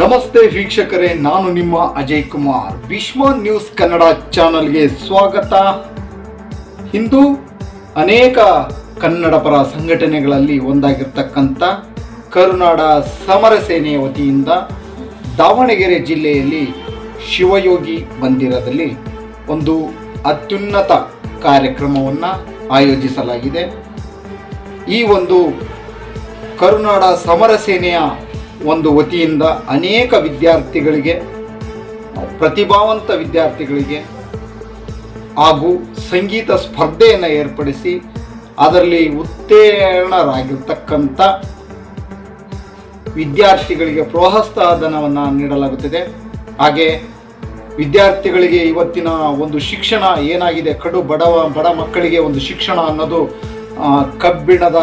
ನಮಸ್ತೆ ವೀಕ್ಷಕರೇ, ನಾನು ನಿಮ್ಮ ಅಜಯ್ ಕುಮಾರ್. ವಿಶ್ವ ನ್ಯೂಸ್ ಕನ್ನಡ ಚಾನಲ್ಗೆ ಸ್ವಾಗತ. ಇಂದು ಅನೇಕ ಕನ್ನಡ ಪರ ಸಂಘಟನೆಗಳಲ್ಲಿ ಒಂದಾಗಿರ್ತಕ್ಕಂಥ ಕರುನಾಡ ಸಮರ ಸೇನೆಯ ವತಿಯಿಂದ ದಾವಣಗೆರೆ ಜಿಲ್ಲೆಯಲ್ಲಿ ಶಿವಯೋಗಿ ಮಂದಿರದಲ್ಲಿ ಒಂದು ಅತ್ಯುನ್ನತ ಕಾರ್ಯಕ್ರಮವನ್ನು ಆಯೋಜಿಸಲಾಗಿದೆ. ಈ ಒಂದು ಕರುನಾಡ ಸಮರ ಸೇನೆಯ ಒಂದು ವತಿಯಿಂದ ಅನೇಕ ವಿದ್ಯಾರ್ಥಿಗಳಿಗೆ, ಪ್ರತಿಭಾವಂತ ವಿದ್ಯಾರ್ಥಿಗಳಿಗೆ ಹಾಗೂ ಸಂಗೀತ ಸ್ಪರ್ಧೆಯನ್ನು ಏರ್ಪಡಿಸಿ ಅದರಲ್ಲಿ ಉತ್ತೀರ್ಣರಾಗಿರ್ತಕ್ಕಂಥ ವಿದ್ಯಾರ್ಥಿಗಳಿಗೆ ಪ್ರೋತ್ಸಾಹಧನವನ್ನು ನೀಡಲಾಗುತ್ತದೆ. ಹಾಗೆ ವಿದ್ಯಾರ್ಥಿಗಳಿಗೆ ಇವತ್ತಿನ ಒಂದು ಶಿಕ್ಷಣ ಏನಾಗಿದೆ, ಕಡು ಬಡವ, ಬಡ ಮಕ್ಕಳಿಗೆ ಒಂದು ಶಿಕ್ಷಣ ಅನ್ನೋದು ಕಬ್ಬಿಣದ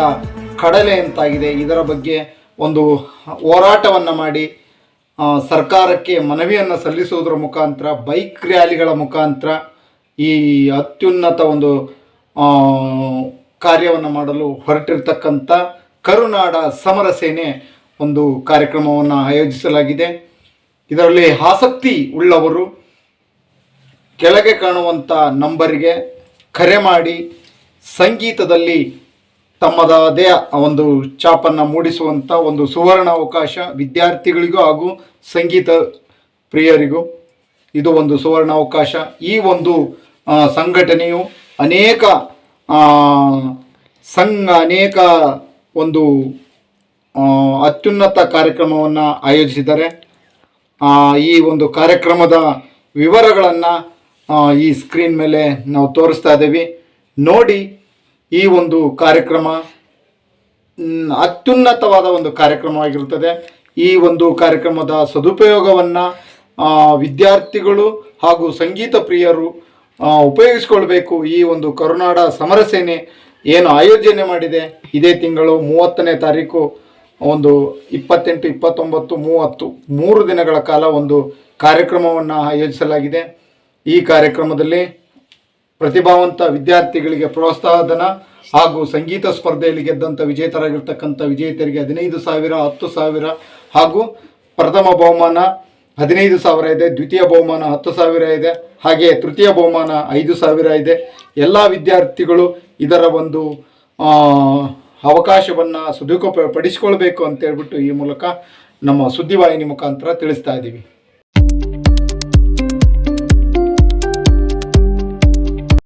ಕಡಲೆ ಅಂತಾಗಿದೆ. ಇದರ ಬಗ್ಗೆ ಒಂದು ಹೋರಾಟವನ್ನು ಮಾಡಿ ಸರ್ಕಾರಕ್ಕೆ ಮನವಿಯನ್ನು ಸಲ್ಲಿಸುವುದರ ಮುಖಾಂತರ, ಬೈಕ್ ರ್ಯಾಲಿಗಳ ಮುಖಾಂತರ ಈ ಅತ್ಯುನ್ನತ ಒಂದು ಕಾರ್ಯವನ್ನು ಮಾಡಲು ಹೊರಟಿರ್ತಕ್ಕಂಥ ಕರುನಾಡ ಸಮರ ಸೇನೆ ಒಂದು ಕಾರ್ಯಕ್ರಮವನ್ನು ಆಯೋಜಿಸಲಾಗಿದೆ. ಇದರಲ್ಲಿ ಆಸಕ್ತಿ ಉಳ್ಳವರು, ಕೆಳಗೆ ಕಾಣುವಂಥ ನಂಬರಿಗೆ ಕರೆ ಮಾಡಿ, ಸಂಗೀತದಲ್ಲಿ ತಮ್ಮದಾದೇ ಒಂದು ಛಾಪನ್ನು ಮೂಡಿಸುವಂಥ ಒಂದು ಸುವರ್ಣ ಅವಕಾಶ ವಿದ್ಯಾರ್ಥಿಗಳಿಗೂ ಹಾಗೂ ಸಂಗೀತ ಪ್ರಿಯರಿಗೂ. ಇದು ಒಂದು ಸುವರ್ಣ ಅವಕಾಶ. ಈ ಒಂದು ಸಂಘಟನೆಯು ಅನೇಕ ಸಂಘ, ಅನೇಕ ಒಂದು ಅತ್ಯುನ್ನತ ಕಾರ್ಯಕ್ರಮವನ್ನು ಆಯೋಜಿಸಿದ್ದಾರೆ. ಈ ಒಂದು ಕಾರ್ಯಕ್ರಮದ ವಿವರಗಳನ್ನು ಈ ಸ್ಕ್ರೀನ್ ಮೇಲೆ ನಾವು ತೋರಿಸ್ತಾ ಇದ್ದೀವಿ. ನೋಡಿ ಈ ಒಂದು ಕಾರ್ಯಕ್ರಮ ಅತ್ಯುನ್ನತವಾದ ಒಂದು ಕಾರ್ಯಕ್ರಮವಾಗಿರುತ್ತದೆ. ಈ ಒಂದು ಕಾರ್ಯಕ್ರಮದ ಸದುಪಯೋಗವನ್ನು ವಿದ್ಯಾರ್ಥಿಗಳು ಹಾಗೂ ಸಂಗೀತ ಪ್ರಿಯರು ಉಪಯೋಗಿಸ್ಕೊಳ್ಬೇಕು. ಈ ಒಂದು ಕರುನಾಡ ಸಮರ ಸೇನೆ ಏನು ಆಯೋಜನೆ ಮಾಡಿದೆ, ಇದೇ ತಿಂಗಳು ಮೂವತ್ತನೇ ತಾರೀಕು, ಒಂದು ಇಪ್ಪತ್ತೆಂಟು, ಇಪ್ಪತ್ತೊಂಬತ್ತು, ಮೂವತ್ತು, ಮೂರು ದಿನಗಳ ಕಾಲ ಒಂದು ಕಾರ್ಯಕ್ರಮವನ್ನು ಆಯೋಜಿಸಲಾಗಿದೆ. ಈ ಕಾರ್ಯಕ್ರಮದಲ್ಲಿ ಪ್ರತಿಭಾವಂತ ವಿದ್ಯಾರ್ಥಿಗಳಿಗೆ ಪ್ರೋತ್ಸಾಹಧನ ಹಾಗೂ ಸಂಗೀತ ಸ್ಪರ್ಧೆಯಲ್ಲಿ ಗೆದ್ದಂಥ ವಿಜೇತರಾಗಿರ್ತಕ್ಕಂಥ ವಿಜೇತರಿಗೆ ಹದಿನೈದು ಸಾವಿರ, ಹತ್ತು ಸಾವಿರ ಹಾಗೂ ಪ್ರಥಮ ಬಹುಮಾನ ಹದಿನೈದು ಸಾವಿರ ಇದೆ, ದ್ವಿತೀಯ ಬಹುಮಾನ ಹತ್ತು ಸಾವಿರ ಇದೆ ಹಾಗೆ ತೃತೀಯ ಬಹುಮಾನ ಐದು ಸಾವಿರ ಇದೆ. ಎಲ್ಲ ವಿದ್ಯಾರ್ಥಿಗಳು ಇದರ ಒಂದು ಅವಕಾಶವನ್ನು ಸದುಪ ಪಡಿಸ್ಕೊಳ್ಬೇಕು ಅಂತೇಳ್ಬಿಟ್ಟು ಈ ಮೂಲಕ ನಮ್ಮ ಸುದ್ದಿವಾಹಿನಿ ಮುಖಾಂತರ ತಿಳಿಸ್ತಾ ಇದ್ದೀವಿ.